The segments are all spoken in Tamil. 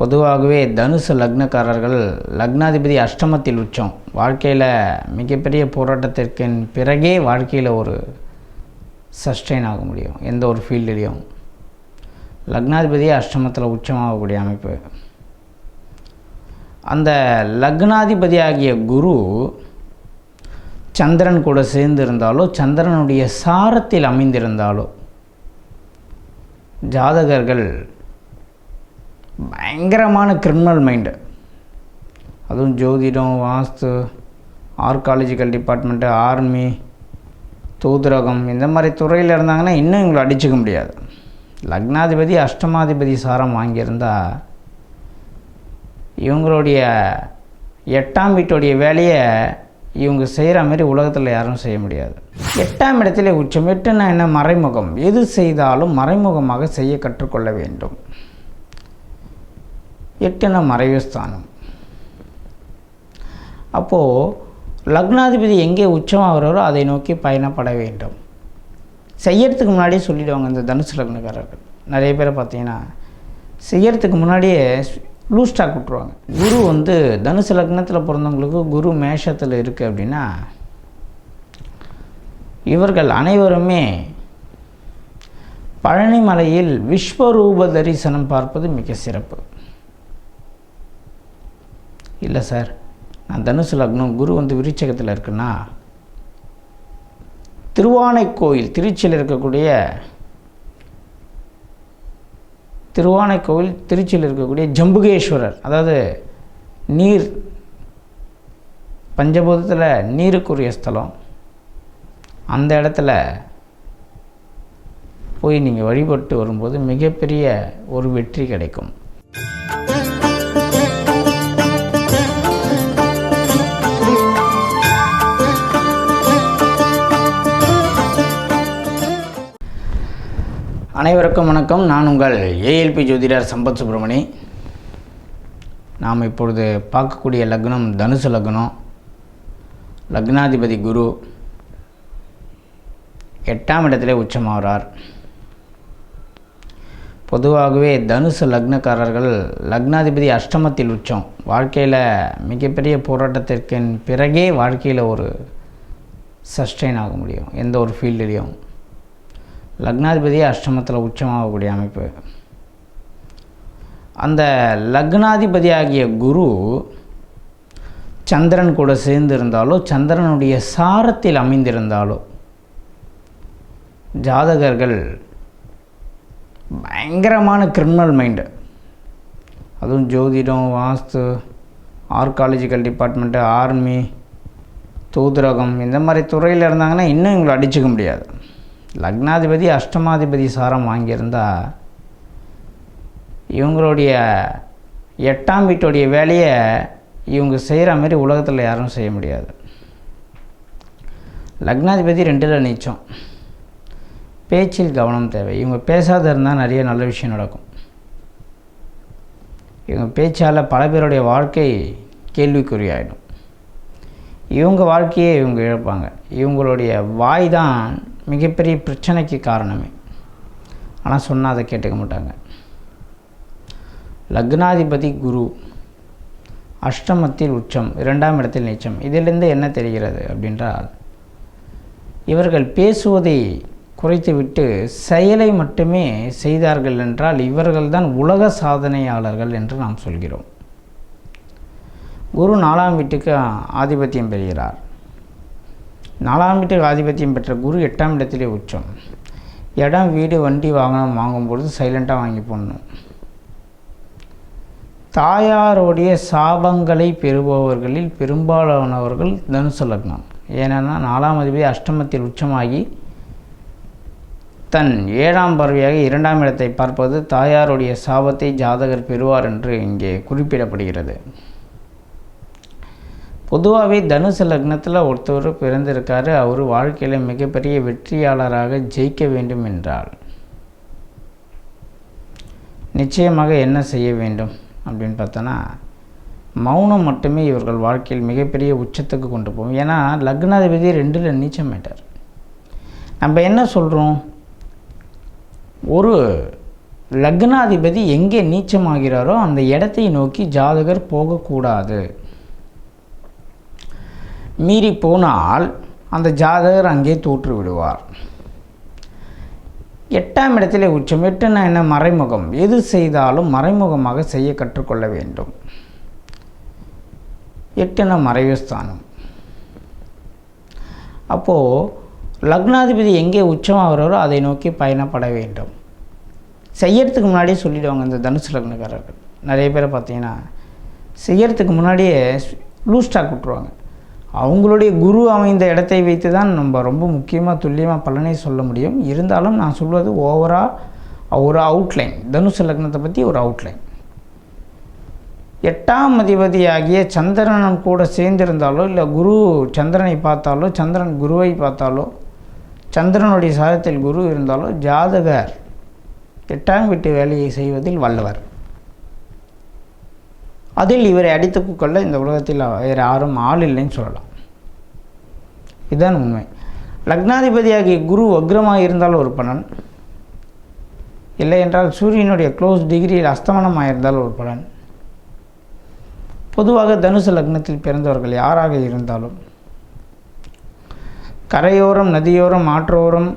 பொதுவாகவே தனுசு லக்னக்காரர்கள் லக்னாதிபதி அஷ்டமத்தில் உச்சம். வாழ்க்கையில் மிகப்பெரிய போராட்டத்திற்கு பிறகே வாழ்க்கையில் ஒரு சஸ்டெயின் ஆக முடியும் எந்த ஒரு ஃபீல்டுலேயும் லக்னாதிபதி அஷ்டமத்தில் உச்சமாகக்கூடிய அமைப்பு. அந்த லக்னாதிபதி ஆகிய குரு சந்திரன் கூட சேர்ந்து இருந்தாலோ சந்திரனுடைய சாரத்தில் அமைந்திருந்தாலோ ஜாதகர்கள் பயங்கரமான கிரிமினல் மைண்டு அதுவும் ஜோதிடம் வாஸ்து ஆர்காலஜிக்கல் டிபார்ட்மெண்ட்டு ஆர்மி தூதரகம் இந்த மாதிரி துறையில் இருந்தாங்கன்னா இன்னும் இவங்களை அடிச்சுக்க முடியாது. லக்னாதிபதி அஷ்டமாதிபதி சாரம் வாங்கியிருந்தால் இவங்களுடைய எட்டாம் வீட்டுடைய வேலையை இவங்க செய்கிற மாதிரி உலகத்தில் யாரும் செய்ய முடியாது. எட்டாம் இடத்துல உச்சம் நான் என்ன? மறைமுகம். எது செய்தாலும் மறைமுகமாக செய்ய கற்றுக்கொள்ள வேண்டும். எட்டுனா மறைவு ஸ்தானம் அப்போது லக்னாதிபதி எங்கே உச்சமாகிறாரோ அதை நோக்கி பயணப்பட வேண்டும். செய்யறதுக்கு முன்னாடியே சொல்லிவிடுவாங்க இந்த தனுசு லக்னக்காரர்கள். நிறைய பேரை பார்த்தீங்கன்னா செய்யறதுக்கு முன்னாடியே லூஸ் ஸ்டாக் விட்ருவாங்க குரு வந்து தனுசு லக்னத்தில் பிறந்தவங்களுக்கு குரு மேஷத்தில் இருக்குது அப்படின்னா இவர்கள் அனைவருமே பழனிமலையில் விஸ்வரூப தரிசனம் பார்ப்பது மிக சிறப்பு. இல்லை சார் நான் தனுசு லக்னம் குரு வந்து விருச்சகத்தில் இருக்குன்னா திருவானைக்கோயில் திருச்சியில் இருக்கக்கூடிய திருவானைக்கோவில் திருச்சியில் இருக்கக்கூடிய ஜம்புகேஸ்வரர் அதாவது நீர் பஞ்சபூதத்தில் நீருக்குரிய ஸ்தலம் அந்த இடத்துல போய் நீங்கள் வழிபட்டு வரும்போது மிகப்பெரிய ஒரு வெற்றி கிடைக்கும். அனைவருக்கும் வணக்கம். நான் உங்கள் ஏஎல்பி ஜோதிடர் சம்பத் சுப்பிரமணி. நாம் இப்பொழுது பார்க்கக்கூடிய லக்னம் தனுசு லக்னம். லக்னாதிபதி குரு எட்டாம் இடத்திலே உச்சமாகிறார் பொதுவாகவே தனுசு லக்னக்காரர்கள் லக்னாதிபதி அஷ்டமத்தில் உச்சம். வாழ்க்கையில் மிகப்பெரிய போராட்டத்திற்கு பிறகே வாழ்க்கையில் ஒரு சஸ்டெயின் ஆக முடியும். எந்த ஒரு ஃபீல்டுலேயும் லக்னாதிபதி அஷ்டமத்தில் உச்சமாகக்கூடிய அமைப்பு. அந்த லக்னாதிபதி ஆகிய குரு சந்திரன் கூட சேர்ந்து இருந்தாலோ சந்திரனுடைய சாரத்தில் அமைந்திருந்தாலோ ஜாதகர்கள் பயங்கரமான கிரிமினல் மைண்டு அதுவும் ஜோதிடம் வாஸ்து ஆர்காலஜிக்கல் டிபார்ட்மெண்ட்டு ஆர்மி தூதரகம் இந்த மாதிரி துறையில் இருந்தாங்கன்னா இன்னும் இவங்களை அடிச்சுக்க முடியாது. லக்னாதிபதி அஷ்டமாதிபதி சாரம் வாங்கியிருந்தால் இவங்களுடைய எட்டாம் வீட்டுடைய வேலையை இவங்க செய்கிற மாதிரி உலகத்தில் யாரும் செய்ய முடியாது. லக்னாதிபதி ரெண்டில் நீச்சம். பேச்சில் கவனம் தேவை. இவங்க பேசாத இருந்தால் நிறைய நல்ல விஷயம் நடக்கும். இவங்க பேச்சால் பல பேருடைய வாழ்க்கை கேள்விக்குறியாயிடும். இவங்க வாழ்க்கையே இவங்க இழப்பாங்க. இவங்களுடைய வாய் தான் மிகப்பெரிய பிரச்சனைக்கு காரணமே. ஆனால் சொன்னால் அதை கேட்டுக்க மாட்டாங்க. லக்னாதிபதி குரு அஷ்டமத்தில் உச்சம் இரண்டாம் இடத்தில் நீச்சம் இதிலிருந்து என்ன தெரிகிறது அப்படின்றால் இவர்கள் பேசுவதை குறைத்துவிட்டு செயலை மட்டுமே செய்தார்கள் என்றால் இவர்கள்தான் உலக சாதனையாளர்கள் என்று நாம் சொல்கிறோம். குரு நாலாம் வீட்டுக்கு ஆதிபத்தியம் பெறுகிறார். நாலாம் வீட்டுக்கு ஆதிபத்தியம் பெற்ற குரு எட்டாம் இடத்திலே உச்சம். இடம் வீடு வண்டி வாகனம் வாங்கும்பொழுது சைலண்ட்டாக வாங்கி போடணும். தாயாருடைய சாபங்களை பெறுபவர்களில் பெரும்பாலானவர்கள் தனுசு லக்னம். ஏன்னா நாலாம் அதிபதி அஷ்டமத்தில் உச்சமாகி தன் ஏழாம் பறவையாக இரண்டாம் இடத்தை பார்ப்பது தாயாருடைய சாபத்தை ஜாதகர் பெறுவார் என்று இங்கே குறிப்பிடப்படுகிறது. பொதுவாகவே தனுசு லக்னத்தில் ஒருத்தவர் பிறந்திருக்காரு. அவர் வாழ்க்கையில் மிகப்பெரிய வெற்றியாளராக ஜெயிக்க வேண்டும் என்றால். நிச்சயமாக என்ன செய்ய வேண்டும் அப்படின்னு பார்த்தோன்னா மௌனம் மட்டுமே இவர்கள் வாழ்க்கையில் மிகப்பெரிய உச்சத்துக்கு கொண்டு போகும். ஏன்னா லக்னாதிபதி ரெண்டில் நீச்சமாயிட்டார் நம்ம என்ன சொல்கிறோம் ஒரு லக்னாதிபதி எங்கே நீச்சமாகிறாரோ அந்த இடத்தை நோக்கி ஜாதகர் போகக்கூடாது. மீறி போனால் அந்த ஜாதகர் அங்கே தோற்று விடுவார். எட்டாம் இடத்திலே உச்சம் எட்டுனா என்ன? மறைமுகம். எது செய்தாலும் மறைமுகமாக செய்ய கற்றுக்கொள்ள வேண்டும். எட்டுனா மறைவுஸ்தானம். அப்போது லக்னாதிபதி எங்கே உச்சமாகிறாரோ அதை நோக்கி பயணப்பட வேண்டும். செய்யறதுக்கு முன்னாடியே சொல்லிடுவாங்க இந்த தனுசு லக்னக்காரர்கள். நிறைய பேரை பார்த்தீங்கன்னா செய்யறதுக்கு முன்னாடியே லூஸ் ஸ்டாக் அவங்களுடைய குரு அமைந்த இடத்தை வைத்து தான் நம்ம ரொம்ப முக்கியமாக துல்லியமாக பலனை சொல்ல முடியும். இருந்தாலும் நான் சொல்வது ஓவராக ஒரு அவுட்லைன் தனுசு லக்னத்தை பற்றி ஒரு அவுட்லைன் எட்டாம் அதிபதியாகிய சந்திரனும் கூட சேர்ந்திருந்தாலோ இல்லை குரு சந்திரனை பார்த்தாலோ சந்திரன் குருவை பார்த்தாலோ சந்திரனுடைய சாதத்தில் குரு இருந்தாலோ ஜாதகர் எட்டாம் வீட்டு வேலையை செய்வதில் வல்லவர். அதில் இவரை அடித்து கொள்ள இந்த உலகத்தில் வேறு யாரும் ஆள் இல்லைன்னு சொல்லலாம். இதுதான் உண்மை. லக்னாதிபதியாகிய குரு வக்ரமாக இருந்தால் ஒரு பலன். இல்லை என்றால் சூரியனுடைய க்ளோஸ் டிகிரியில் அஸ்தமனமாக இருந்தால் ஒரு பலன். பொதுவாக தனுசு லக்னத்தில் பிறந்தவர்கள் யாராக இருந்தாலும் கரையோரம் நதியோரம் ஆற்றோரம்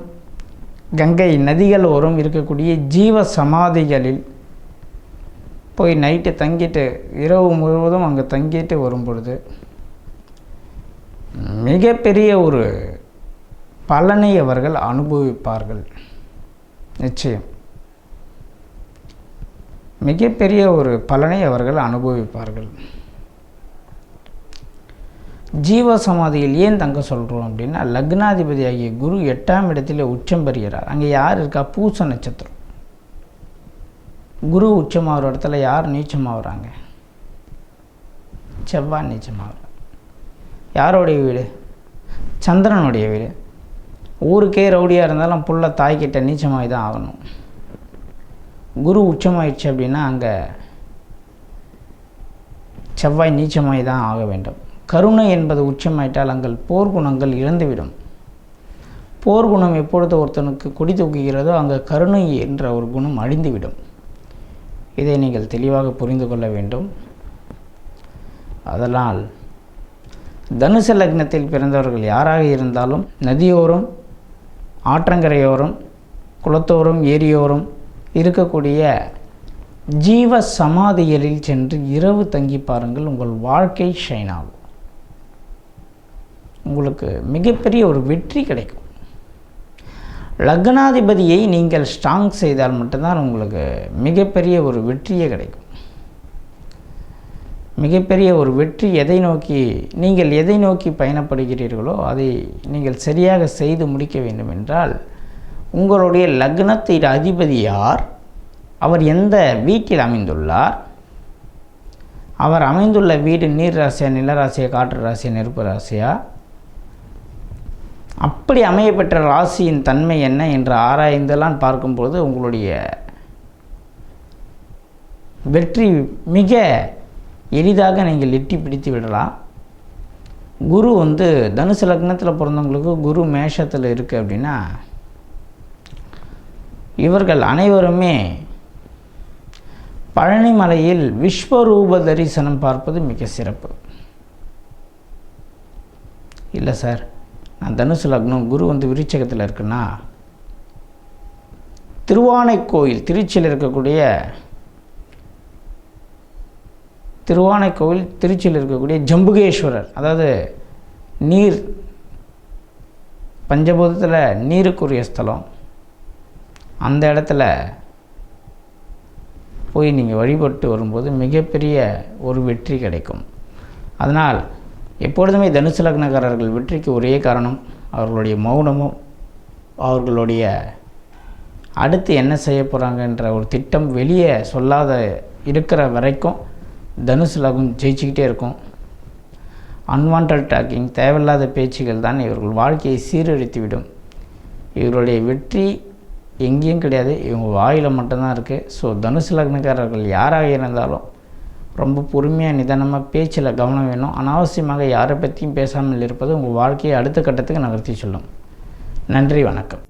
கங்கை நதிகள் ஓரம் இருக்கக்கூடிய ஜீவ சமாதிகளில் போய் நைட்டு தங்கிட்டு இரவு முழுவதும் அங்கே தங்கிட்டு வரும் பொழுது மிகப்பெரிய ஒரு பலனை அவர்கள் அனுபவிப்பார்கள். நிச்சயம். மிகப்பெரிய ஒரு பலனை அவர்கள் அனுபவிப்பார்கள். ஜீவ சமாதியில் ஏன் தங்க சொல்கிறோம் அப்படின்னா லக்னாதிபதி ஆகிய குரு எட்டாம் இடத்துல உச்சம் பெறுகிறார். அங்கே யார் இருக்கா? பூச நட்சத்திரம். குரு உச்சமாகிற இடத்துல யார் நீச்சமாகறாங்க? செவ்வாய் நீச்சமாகறாங்க யாரோடைய வீடு? சந்திரனுடைய வீடு. ஊருக்கே ரவுடியாக இருந்தாலும் புள்ள தாய்கிட்ட நீச்சமாகி தான் ஆகணும். குரு உச்சமாயிடுச்சு அப்படின்னா அங்கே செவ்வாய் நீச்சமாகி தான் ஆக வேண்டும். கருணை என்பது உச்சமாயிட்டால் அங்கே போர்க்குணங்கள் இழந்துவிடும். போர்க்குணம் எப்பொழுது ஒருத்தனுக்கு கொடி தூக்குகிறதோ அங்கே கருணை என்ற ஒரு குணம் அழிந்துவிடும். இதை நீங்கள் தெளிவாக புரிந்து கொள்ள வேண்டும். அதனால் தனுச லக்னத்தில் பிறந்தவர்கள் யாராக இருந்தாலும் நதியோரம் ஆற்றங்கரையோரம் குளத்தோரம் ஏரியோரம் இருக்கக்கூடிய ஜீவ சமாதிகளில் சென்று இரவு தங்கி பாருங்கள். உங்கள் வாழ்க்கை ஷைன் ஆகும். உங்களுக்கு மிகப்பெரிய ஒரு வெற்றி கிடைக்கும். லக்னாதிபதியை நீங்கள் ஸ்ட்ராங் செய்தால் மட்டும்தான் உங்களுக்கு மிகப்பெரிய ஒரு வெற்றியே கிடைக்கும். மிகப்பெரிய ஒரு வெற்றி எதை நோக்கி நீங்கள் எதை நோக்கி பயணப்படுகிறீர்களோ அதை நீங்கள் சரியாக செய்து முடிக்க வேண்டும் என்றால் உங்களுடைய லக்னத்தின் அதிபதி யார்? அவர் எந்த வீட்டில் அமைந்துள்ளார்? அவர் அமைந்துள்ள வீடு நீர் ராசியா நிலராசியா காற்று ராசியா நெருப்பு ராசியா? அப்படி அமையப்பெற்ற ராசியின் தன்மை என்ன என்று ஆராய்ந்தெல்லாம் பார்க்கும்போது உங்களுடைய வெற்றி மிக எளிதாக நீங்கள் எட்டி பிடித்து விடலாம். குரு வந்து தனுசு லக்னத்தில் பிறந்தவங்களுக்கு குரு மேஷத்தில் இருக்குது அப்படின்னா இவர்கள் அனைவருமே பழனிமலையில் விஸ்வரூப தரிசனம் பார்ப்பது மிக சிறப்பு. இல்லை சார் நான் தனுசு லக்னம் குரு வந்து விருச்சகத்தில் இருக்குன்னா திருவானை கோயில் திருச்சியில் இருக்கக்கூடிய திருவானை கோவில் திருச்சியில் இருக்கக்கூடிய ஜம்புகேஸ்வரர் அதாவது நீர் பஞ்சபூதத்தில் நீருக்குரிய ஸ்தலம் அந்த இடத்துல போய் நீங்கள் வழிபட்டு வரும்போது மிகப்பெரிய ஒரு வெற்றி கிடைக்கும். அதனால் எப்பொழுதுமே தனுசு லக்னக்காரர்கள் வெற்றிக்கு ஒரே காரணம் அவர்களுடைய மௌனமும் அவர்களுடைய அடுத்து என்ன செய்ய போகிறாங்கன்ற ஒரு திட்டம் வெளியே சொல்லாத இருக்கிற வரைக்கும் தனுசு லகம் ஜெயிச்சுக்கிட்டே இருக்கும். அன்வான்ட் டாக்கிங் தேவையில்லாத பேச்சுகள் தான் இவர்கள் வாழ்க்கையை சீரழித்துவிடும். இவருடைய வெற்றி எங்கேயும் கிடையாது இவங்க வாயில் மட்டும்தான் இருக்குது ஸோ தனுசு லக்னக்காரர்கள் யாராக இருந்தாலும் ரொம்ப பொறுமையாக நிதானமாக பேச்சில் கவனம் வேணும். அனாவசியமாக யாரை பற்றியும் பேசாமல் இருப்பது உங்கள் வாழ்க்கையை அடுத்த கட்டத்துக்கு நகர்த்தி சொல்லும். நன்றி வணக்கம்.